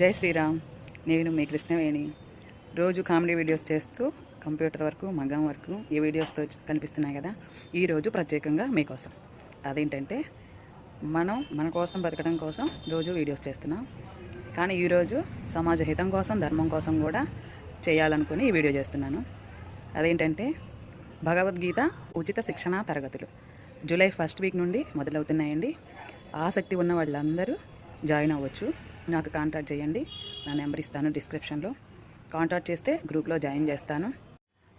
జై శ్రీరామ్. నేను మీ కృష్ణవేణి. రోజు కామెడీ వీడియోస్ చేస్తూ కంప్యూటర్ వరకు మగం వరకు ఈ వీడియోస్తో కనిపిస్తున్నాయి కదా. ఈరోజు ప్రత్యేకంగా మీకోసం. అదేంటంటే మనం మన కోసం బతకడం కోసం రోజు వీడియోస్ చేస్తున్నాం. కానీ ఈరోజు సమాజ హితం కోసం ధర్మం కోసం కూడా చేయాలనుకుని ఈ వీడియో చేస్తున్నాను. అదేంటంటే భగవద్గీత ఉచిత శిక్షణ తరగతులు. జూలై ఫస్ట్ వీక్ నుండి మొదలవుతున్నాయండి. ఆసక్తి ఉన్న వాళ్ళందరూ జాయిన్ అవ్వచ్చు. నాకు కాంటాక్ట్ చేయండి. నా నెంబర్ ఇస్తాను డిస్క్రిప్షన్లో. కాంటాక్ట్ చేస్తే గ్రూప్లో జాయిన్ చేస్తాను.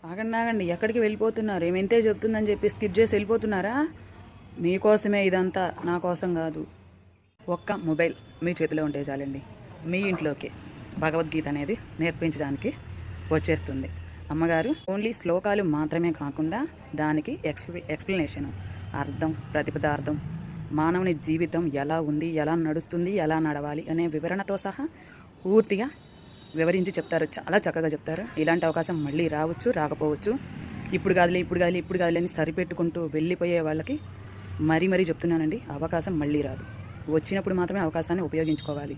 ఆగండి ఆగండి. ఎక్కడికి వెళ్ళిపోతున్నారు? ఏమెంతే చెప్తుందని చెప్పి స్కిప్ చేసి వెళ్ళిపోతున్నారా? మీకోసమే ఇదంతా నా కోసం కాదు. ఒక్క మొబైల్ మీ చేతిలో ఉంటే చాలండి. మీ ఇంట్లోకి భగవద్గీత అనేది నేర్పించడానికి వచ్చేస్తుంది. అమ్మగారు ఓన్లీ శ్లోకాలు మాత్రమే కాకుండా దానికి ఎక్స్ ఎక్స్ప్లెనేషను. అర్థం ప్రతిపదార్థం మానవుని జీవితం ఎలా ఉంది ఎలా నడుస్తుంది ఎలా నడవాలి అనే వివరణతో సహా పూర్తిగా వివరించి చెప్తారు. చాలా చక్కగా చెప్తారు. ఇలాంటి అవకాశం మళ్ళీ రావచ్చు రాకపోవచ్చు. ఇప్పుడు కాదులే ఇప్పుడు కాదులే ఇప్పుడు కాదులే అని సరిపెట్టుకుంటూ వెళ్ళిపోయే వాళ్ళకి మరీ మరీ చెప్తున్నానండి. అవకాశం మళ్ళీ రాదు. వచ్చినప్పుడు మాత్రమే అవకాశాన్ని ఉపయోగించుకోవాలి.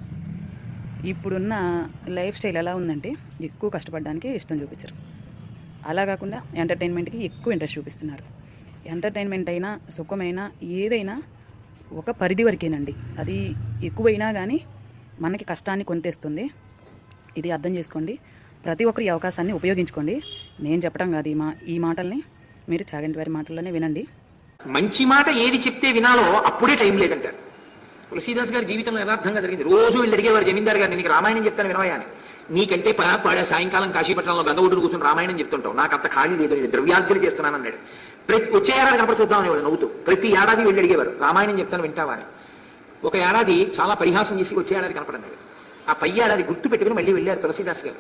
ఇప్పుడున్న లైఫ్ స్టైల్ ఎలా ఉందంటే ఎక్కువ కష్టపడడానికి ఇష్టం చూపించరు. అలా కాకుండా ఎంటర్టైన్మెంట్కి ఎక్కువ ఇంట్రెస్ట్ చూపిస్తున్నారు. ఎంటర్టైన్మెంట్ అయినా సుఖమైనా ఏదైనా ఒక పరిధి వరకేనండి. అది ఎక్కువైనా కానీ మనకి కష్టాన్ని కొనితేస్తుంది ఇది అర్థం చేసుకోండి. ప్రతి ఒక్కరు ఈ అవకాశాన్ని ఉపయోగించుకోండి. నేను చెప్పడం కాదు ఈ మా ఈ మాటల్ని మీరు చాగంటి వారి మాటల్లోనే వినండి. మంచి మాట ఏది చెప్తే వినాలో అప్పుడే టైం లేదంటారు. తులసీదాస్ గారి జీవితంలో యథార్థంగా జరిగింది. రోజు వీళ్ళు అడిగేవారు జమీందారు గారిని నీకు రామాయణం చెప్తాను వినవయ్యా అని. నీకంటే పడే సాయంకాలం కాశీపట్నంలో గంగ ఒడ్డును కూర్చొని రామాయణం చెప్తుంటావు. నాకు అంత ఖాళీ లేదు నేను ద్రవ్యార్జన చేస్తున్నాను అన్నాడు ప్రతి వచ్చే ఏడాది కనపడి చూద్దాం అనేవాడు నవ్వుతూ ప్రతి ఏడాది వెళ్ళి అడిగేవారు రామాయణం చెప్తాను వింటావా అని. ఒక ఏడాది చాలా పరిహాసం చేసి వచ్చే ఏడాది కనపడన్నాడు ఆ పై ఏడాది గుర్తు పెట్టుకుని మళ్ళీ వెళ్ళారు తులసీదాస్ గారు.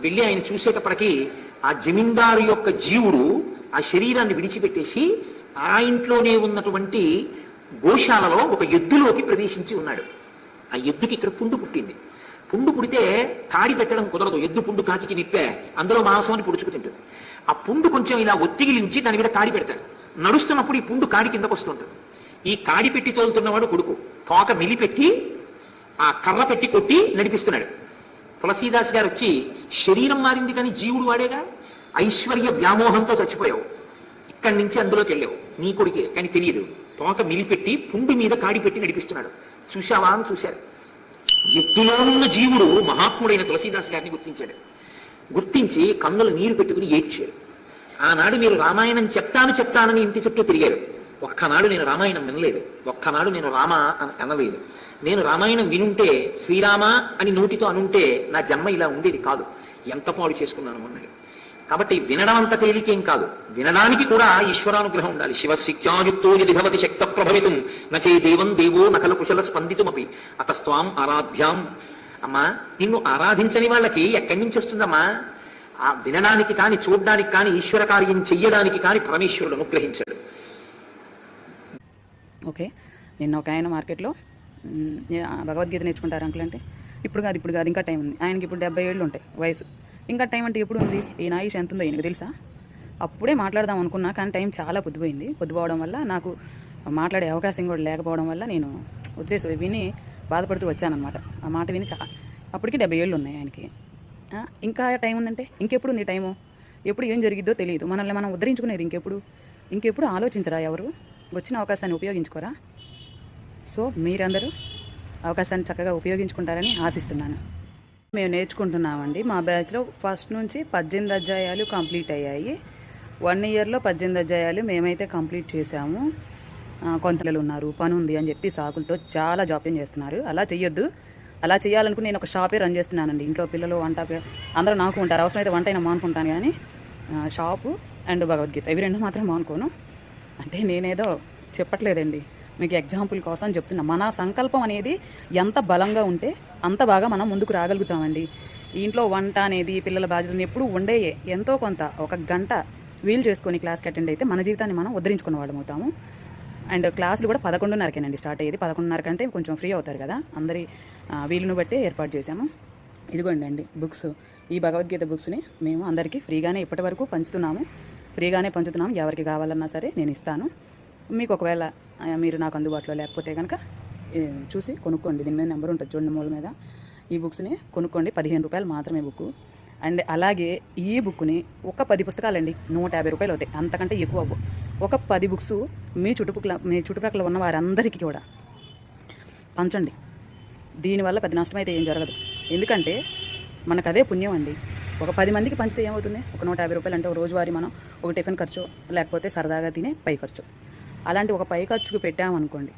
వెళ్ళి ఆయన చూసేటప్పటికీ ఆ జమీందారు యొక్క జీవుడు ఆ శరీరాన్ని విడిచిపెట్టేసి ఆ ఇంట్లోనే ఉన్నటువంటి గోశాలలో ఒక ఎద్దులోకి ప్రవేశించి ఉన్నాడు. ఆ ఎద్దుకి ఇక్కడ పుండు పుట్టింది. పుండు పుడితే కాడి పెట్టడం కుదరదు. ఎద్దు పుండు కాకి నిప్పే. అందులో మాంసం అని పుడుచుకు తింటుంది. ఆ పుండు కొంచెం ఇలా ఒత్తిగిలించి దాని మీద కాడి పెడతారు. నడుస్తున్నప్పుడు ఈ పుండు కాడి కిందకు వస్తుంటుంది. ఈ కాడి పెట్టి తోలుతున్నవాడు కొడుకు. తోక మిలిపెట్టి ఆ కర్ర పెట్టి కొట్టి నడిపిస్తున్నాడు. తులసీదాస్ గారు వచ్చి శరీరం మారింది కానీ జీవుడు వాడేగా? ఐశ్వర్య వ్యామోహంతో చచ్చిపోయావు. ఇక్కడి నుంచి అందులోకి వెళ్ళావు. నీ కొడుకే. కానీ తెలియదు. తోక మిలిపెట్టి పుండు మీద కాడి పెట్టి నడిపిస్తున్నాడు. చూశావా అని చూశారు. ఎత్తులో ఉన్న జీవుడు మహాత్ముడైన తులసీదాస్ గారిని గుర్తించాడు. గుర్తించి కన్నులు నీరు పెట్టుకుని ఏడ్చాడు ఆనాడు మీరు రామాయణం చెప్తాను చెప్తానని ఇంటి చుట్టూ తిరిగారు. ఒక్కనాడు నేను రామాయణం వినలేదు. ఒక్కనాడు నేను రామ అని అనలేదు. నేను రామాయణం వినుంటే శ్రీరామ అని నోటితో అనుంటే నా జన్మ ఇలా ఉండేది కాదు. ఎంత పాడు చేసుకున్నాను అన్నాడు. కాబట్టి వినడం అంత తేలికేం కాదు. వినడానికి కూడా ఈశ్వరానుగ్రహం ఉండాలి. శివశిత్యాయుక్తో యది భవతి శక్త ప్రభవితం నచే దేవం దేవో నకల కుశల స్పందితుమపి. అతస్వాం ఆరాధ్యాం అమ్మా నిన్ను ఆరాధించని వాళ్ళకి ఎక్కడి నుంచి వస్తుందమ్మా? ఆ వినడానికి కానీ చూడడానికి కానీ ఈశ్వర కార్యం చెయ్యడానికి కానీ పరమేశ్వరుడు అనుగ్రహించాడు. ఓకే. నిన్న ఒక ఆయన మార్కెట్లో ఆ భగవద్గీత నేర్చుకుంటారు అంకుల్ అంటే. ఇప్పుడు కాదు ఇప్పుడు కాదు ఇంకా టైం ఉంది. ఆయనకి ఇప్పుడు డెబ్బై ఏళ్ళు ఉంటాయి వయసు. ఇంకా టైం అంటే ఎప్పుడు ఉంది? ఈయన ఆయుష్ ఎంత ఉందో ఈయనకు తెలుసా? అప్పుడే మాట్లాడదాం అనుకున్నా కానీ టైం చాలా పొద్దుపోయింది. పొద్దుపోవడం వల్ల నాకు మాట్లాడే అవకాశం కూడా లేకపోవడం వల్ల నేను ఉద్దేశం విని బాధపడుతూ వచ్చానమాట ఆ మాట విని చా అప్పటికి డెబ్బై ఏళ్ళు ఉన్నాయి ఆయనకి. ఇంకా టైం ఉందంటే? ఇంకెప్పుడు ఉంది టైము? ఎప్పుడు ఏం జరిగిద్దో తెలియదు. మనల్ని మనం ఉద్ధరించుకునేది ఇంకెప్పుడు? ఇంకెప్పుడు ఆలోచించరా ఎవరు? వచ్చిన అవకాశాన్ని ఉపయోగించుకోరా? సో మీరందరూ అవకాశాన్ని చక్కగా ఉపయోగించుకుంటారని ఆశిస్తున్నాను. మేము నేర్చుకుంటున్నామండి. మా బ్యాచ్లో ఫస్ట్ నుంచి పద్దెనిమిది అధ్యాయాలు కంప్లీట్ అయ్యాయి. వన్ ఇయర్లో పద్దెనిమిది అధ్యాయాలు మేమైతే కంప్లీట్ చేశాము. కొంతలు ఉన్నారు పని ఉంది అని చెప్పి సాకులతో చాలా జాప్యం చేస్తున్నారు. అలా చెయ్యొద్దు. అలా చేయాలనుకుని నేను ఒక షాపే రన్ చేస్తున్నానండి. ఇంట్లో పిల్లలు వంట అందరూ నాకు ఉంటారు. అవసరమైతే వంట అయినా మానుకుంటాను కానీ షాపు అండ్ భగవద్గీత. ఇవి రెండు మాత్రం మానుకోను. అంటే నేనేదో చెప్పట్లేదండి. మీకు ఎగ్జాంపుల్ కోసం చెప్తున్నా. మన సంకల్పం అనేది ఎంత బలంగా ఉంటే అంత బాగా మనం ముందుకు రాగలుగుతామండి. ఇంట్లో వంట అనేది పిల్లల బాధ్యతలు ఎప్పుడు ఉండేయే. ఎంతో కొంత ఒక గంట వీలు చేసుకొని క్లాస్కి అటెండ్ అయితే మన జీవితాన్ని మనం ఉద్ధరించుకున్న వాళ్ళం అవుతాము. అండ్ క్లాసులు కూడా పదకొండున్నరకేనండి స్టార్ట్ అయ్యేది. పదకొండున్నర కంటే కొంచెం ఫ్రీ అవుతారు కదా. అందరి వీలును బట్టి ఏర్పాటు చేశాము. ఇదిగోండి అండి బుక్స్. ఈ భగవద్గీత బుక్స్ని మేము అందరికీ ఫ్రీగానే ఇప్పటి వరకు పంచుతున్నాము. ఫ్రీగానే పంచుతున్నాము. ఎవరికి కావాలన్నా సరే నేను ఇస్తాను. మీకు ఒకవేళ మీరు నాకు అందుబాటులో లేకపోతే కనుక చూసి కొనుక్కోండి. దీని మీద నెంబర్ ఉంటుంది చూడండి మూల మీద. ఈ బుక్స్ని కొనుక్కోండి. పదిహేను రూపాయలు మాత్రమే బుక్ అండ్ అలాగే ఈ బుక్ని ఒక పది పుస్తకాలండి నూట యాభై రూపాయలు అవుతాయి. అంతకంటే ఎక్కువ ఒక పది బుక్స్ మీ చుట్టుపక్కల మీ చుట్టుపక్కల ఉన్న వారందరికీ కూడా. పంచండి. దీనివల్ల పెద్ద నష్టం అయితే ఏం జరగదు. ఎందుకంటే మనకు అదే పుణ్యం అండి. ఒక పది మందికి పంచితే ఏమవుతుంది? ఒక నూట యాభై రూపాయలు అంటే ఒక రోజువారీ మనం ఒక టిఫిన్ ఖర్చు లేకపోతే సరదాగా తినే పై ఖర్చు. అలాంటి ఒక పై ఖర్చుకు పెట్టామనుకోండి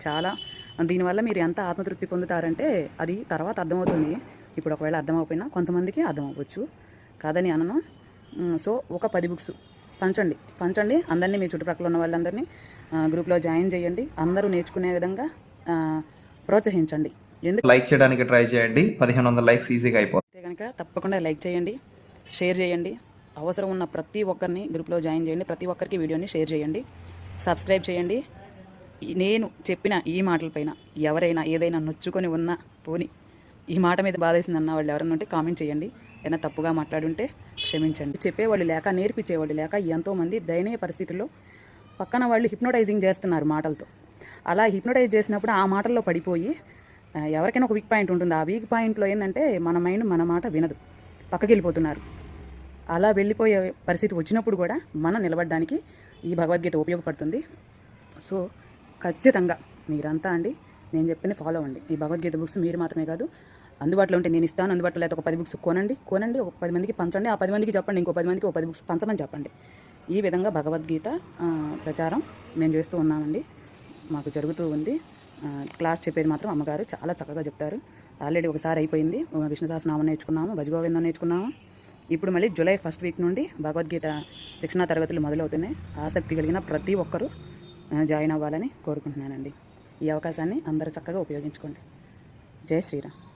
చాలా దీనివల్ల మీరు ఎంత ఆత్మతృప్తి పొందుతారంటే అది తర్వాత అర్థమవుతుంది. ఇప్పుడు ఒకవేళ అర్థం అవ్వకపోయినా కొంతమందికి అర్థం అవ్వచ్చు కాదని అనను. సో ఒక పది బుక్స్. పంచండి. పంచండి. అందరినీ మీ చుట్టుపక్కల ఉన్న వాళ్ళందరినీ గ్రూప్లో జాయిన్ చేయండి. అందరూ నేర్చుకునే విధంగా ప్రోత్సహించండి. ఎందుకు? లైక్ చేయడానికి ట్రై చేయండి. పదిహేను వందల లైక్స్ ఈజీగా అయిపోతుంది. కనుక తప్పకుండా లైక్ చేయండి షేర్ చేయండి. అవసరం ఉన్న ప్రతి ఒక్కరిని గ్రూప్లో జాయిన్ చేయండి. ప్రతి ఒక్కరికి వీడియోని షేర్ చేయండి. సబ్స్క్రైబ్ చేయండి. నేను చెప్పిన ఈ మాటలపైన ఎవరైనా ఏదైనా నొచ్చుకొని ఉన్నా పోని. ఈ మాట మీద బాధేసింది అన్న వాళ్ళు ఎవరైనా ఉంటే కామెంట్ చేయండి. ఏదైనా తప్పుగా మాట్లాడుంటే క్షమించండి. చెప్పేవాళ్ళు లేక నేర్పించేవాళ్ళు లేక ఎంతోమంది దయనీయ పరిస్థితుల్లో పక్కన వాళ్ళు హిప్నోటైజింగ్ చేస్తున్నారు మాటలతో. అలా హిప్నోటైజ్ చేసినప్పుడు ఆ మాటల్లో పడిపోయి ఎవరికైనా ఒక వీక్ పాయింట్ ఉంటుంది. ఆ వీక్ పాయింట్లో ఏంటంటే మన మైండ్ మన మాట వినదు. పక్కకి వెళ్ళిపోతున్నారు. అలా వెళ్ళిపోయే పరిస్థితి వచ్చినప్పుడు కూడా మనం నిలబడడానికి ఈ భగవద్గీత ఉపయోగపడుతుంది. సో ఖచ్చితంగా మీరంతా అండి నేను చెప్పింది ఫాలో అవ్వండి ఈ భగవద్గీత బుక్స్ మీరు మాత్రమే కాదు అందుబాటులో ఉంటే నేను ఇస్తాను. అందుబాటులో లేకపోతే ఒక పది బుక్స్ కొనండి. కొనండి. ఒక పది మందికి పంచండి. ఆ పది మందికి చెప్పండి. ఇంకో పది మందికి ఒక పది బుక్స్ పంచమని చెప్పండి. ఈ విధంగా భగవద్గీత ప్రచారం మేము చేస్తూ ఉన్నామండి. మాకు జరుగుతూ ఉంది. క్లాస్ చెప్పేది మాత్రం అమ్మగారు చాలా చక్కగా చెప్తారు. ఆల్రెడీ ఒకసారి అయిపోయింది. విష్ణు సహస్రనామం నేర్చుకున్నాము. భజగోవిందం నేర్చుకున్నాము. ఇప్పుడు మళ్ళీ జూలై ఫస్ట్ వీక్ నుండి భగవద్గీత శిక్షణా తరగతులు మొదలవుతున్నాయి. ఆసక్తి కలిగిన ప్రతి ఒక్కరూ జాయిన్ అవ్వాలని కోరుకుంటున్నానండి. ఈ అవకాశాన్ని అందరూ చక్కగా ఉపయోగించుకోండి. జై శ్రీరామ్.